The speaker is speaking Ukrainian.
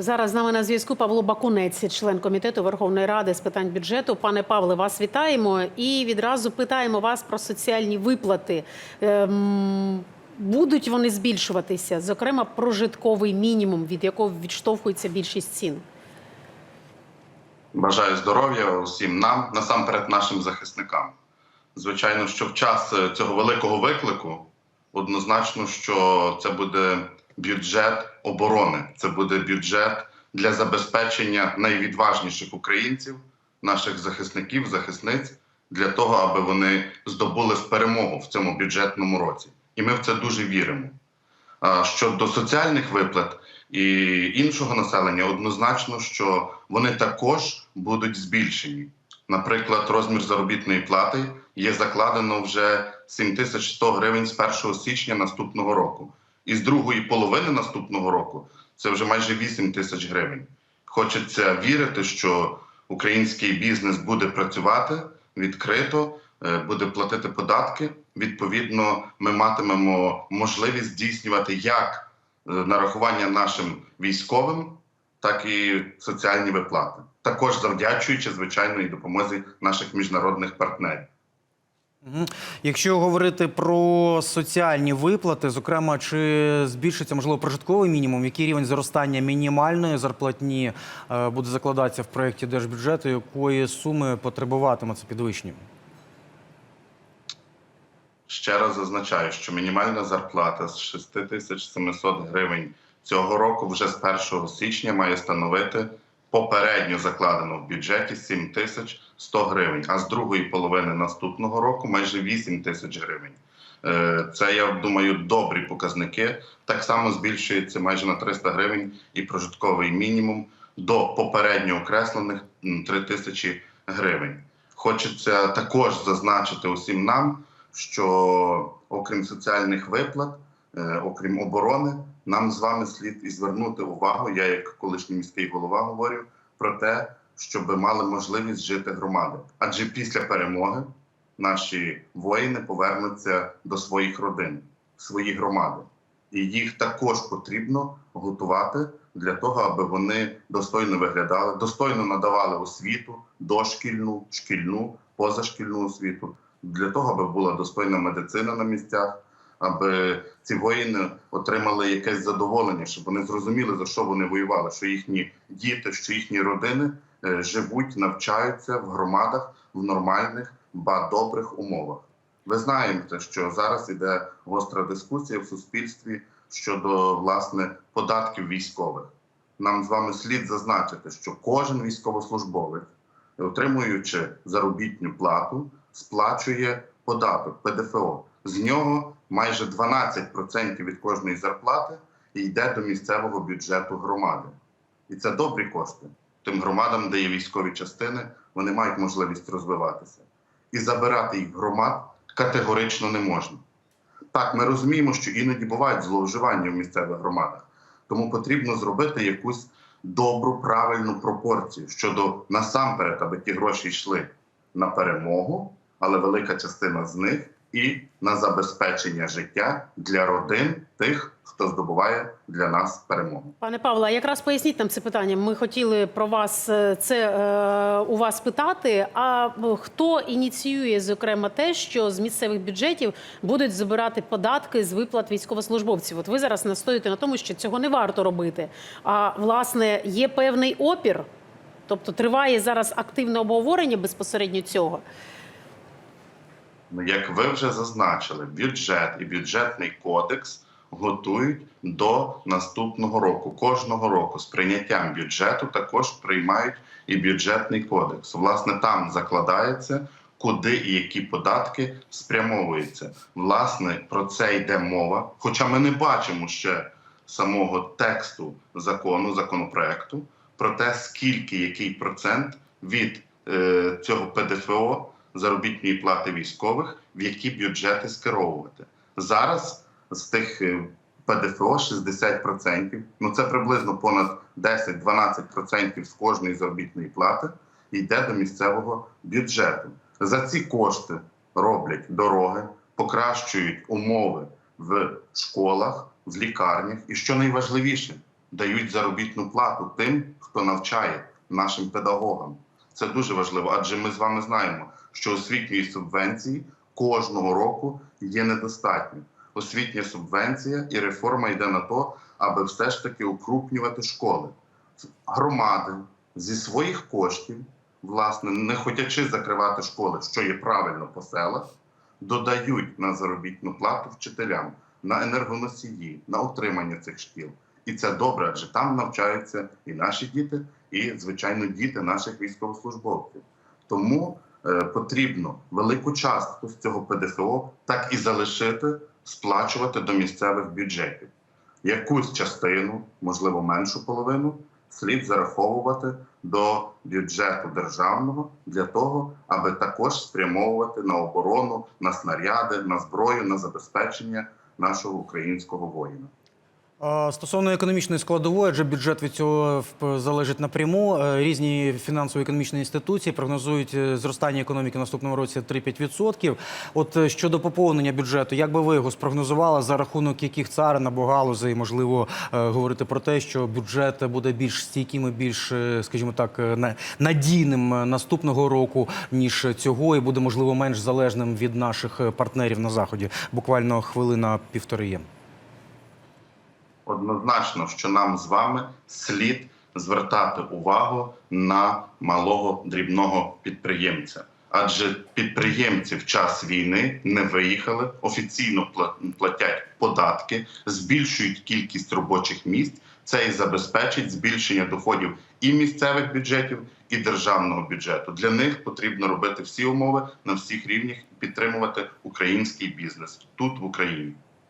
Зараз з нами на зв'язку Павло Бакунець, член комітету Верховної Ради з питань бюджету. Пане Павле, вас вітаємо і відразу питаємо вас про соціальні виплати. Ем, будуть вони збільшуватися, зокрема, прожитковий мінімум, від якого відштовхується більшість цін. Бажаю здоров'я усім нам, насамперед нашим захисникам. Звичайно, що в час е, цього великого виклику однозначно, що це буде бюджет оборони, це буде бюджет для забезпечення найвідважніших українців, наших захисників, захисниць, для того, аби вони здобули перемогу в цьому бюджетному році. І ми в це дуже віримо. Щодо соціальних виплат і іншого населення, однозначно, що вони також будуть збільшені. Наприклад, розмір заробітної плати є закладено вже 7100 гривень з 1 січня наступного року. І з другої половини наступного року це вже майже 8 тисяч гривень. Хочеться вірити, що український бізнес буде працювати відкрито, е, буде платити податки. Відповідно, ми матимемо можливість здійснювати як е, нарахування нашим військовим, так і соціальні виплати. Також завдячуючи звичайно і допомозі наших міжнародних партнерів. Якщо говорити про соціальні виплати, зокрема, чи збільшиться можливо прожитковий мінімум, який рівень зростання мінімальної зарплатні е, буде закладатися в проєкті держбюджету, якої суми потребуватиме це підвищення? Ще раз зазначаю, що мінімальна зарплата з 6700 гривень цього року вже з 1 січня має становити попередньо закладено в бюджеті 7100 гривень, а з другої половини наступного року майже 8 тисяч гривень. Е, Це я думаю добрі показники. Так само збільшується майже на 300 гривень і прожитковий мінімум до попередньо окреслених м, 3 тисячі гривень. Хочеться також зазначити усім нам, що окрім соціальних виплат, окрім оборони, нам з вами слід і звернути увагу. Я, як колишній міський голова, говорю про те, щоб мали можливість жити громади. Адже після перемоги наші воїни повернуться до своїх родин, свої громади, і їх також потрібно готувати для того, аби вони достойно виглядали, достойно надавали освіту, дошкільну, шкільну, позашкільну освіту, для того, аби була достойна медицина на місцях, аби ці воїни отримали якесь задоволення, щоб вони зрозуміли за що вони воювали, що їхні діти, що їхні родини е, живуть, навчаються в громадах в нормальних, ба добрих умовах. Ви знаєте, що зараз іде гостра дискусія в суспільстві щодо власне податків військових. Нам з вами слід зазначити, що кожен військовослужбовець, отримуючи заробітну плату, сплачує податок ПДФО. З нього майже 12% від кожної зарплати йде до місцевого бюджету громади. І це добрі кошти. Тим громадам, де є військові частини, вони мають можливість розвиватися. І забирати їх громад категорично не можна. Так, ми розуміємо, що іноді бувають зловживання в місцевих громадах, тому потрібно зробити якусь добру, правильну пропорцію щодо насамперед, аби ті гроші йшли на перемогу, але велика частина з них і на забезпечення життя для родин тих, хто здобуває для нас перемогу. Пане Павло, якраз поясніть нам це питання. Ми хотіли про вас е, це е, у вас питати. А е, хто ініціює зокрема те, що з місцевих бюджетів будуть забирати податки з виплат військовослужбовців? От ви зараз настоюєте на тому, що цього не варто робити. А власне є певний опір, тобто триває зараз активне обговорення безпосередньо цього. Ну, Як ви вже зазначили, бюджет і бюджетний кодекс готують до наступного року. Кожного року з прийняттям бюджету також приймають і бюджетний кодекс. Власне, там закладається, куди і які податки спрямовуються. Власне, про це йде мова. Хоча ми не бачимо ще самого тексту закону, законопроекту, про те, скільки який процент від е, цього ПДФО заробітної плати військових, в які бюджети скеровувати. Зараз з тих е, ПДФО 60%, ну це приблизно понад 10-12% з кожної заробітної плати йде до місцевого бюджету. За ці кошти роблять дороги, покращують умови в школах, в лікарнях, і що найважливіше, дають заробітну плату тим, хто навчає нашим педагогам. Це дуже важливо, адже ми з вами знаємо, що освітньої субвенції кожного року є недостатньо. Освітня субвенція і реформа йде на то, аби все ж таки укрупнювати школи. Громади зі своїх коштів, власне, не хотячи закривати школи, що є правильно по селах, додають на заробітну плату вчителям, на енергоносії, на утримання цих шкіл. І це добре, адже там навчаються і наші діти, і, звичайно, діти наших військовослужбовців. Тому е, потрібно велику частку з цього ПДФО так і залишити сплачувати до місцевих бюджетів. Якусь частину, можливо, меншу половину, слід зараховувати до бюджету державного для того, аби також спрямовувати на оборону, на снаряди, на зброю, на забезпечення нашого українського воїна. Стосовно економічної складової, адже бюджет від цього в- залежить напряму. Е, Різні фінансово-економічні інституції прогнозують е, зростання економіки наступному році 3-5%. От е, щодо поповнення бюджету, як би ви його спрогнозували, за рахунок яких царин або галузей, можливо, е, говорити про те, що бюджет буде більш стійким і більш, е, скажімо так, е, надійним е, наступного року, ніж цього, і буде, можливо, менш залежним від наших е, партнерів на Заході. Буквально хвилина півтори є. Однозначно, що нам з вами слід звертати увагу на малого дрібного підприємця. Адже підприємці в час війни не виїхали, офіційно пла- платять податки, збільшують кількість робочих місць. Це і забезпечить збільшення доходів і місцевих бюджетів, і державного бюджету. Для них потрібно робити всі умови на всіх рівнях і підтримувати український бізнес тут в Україні.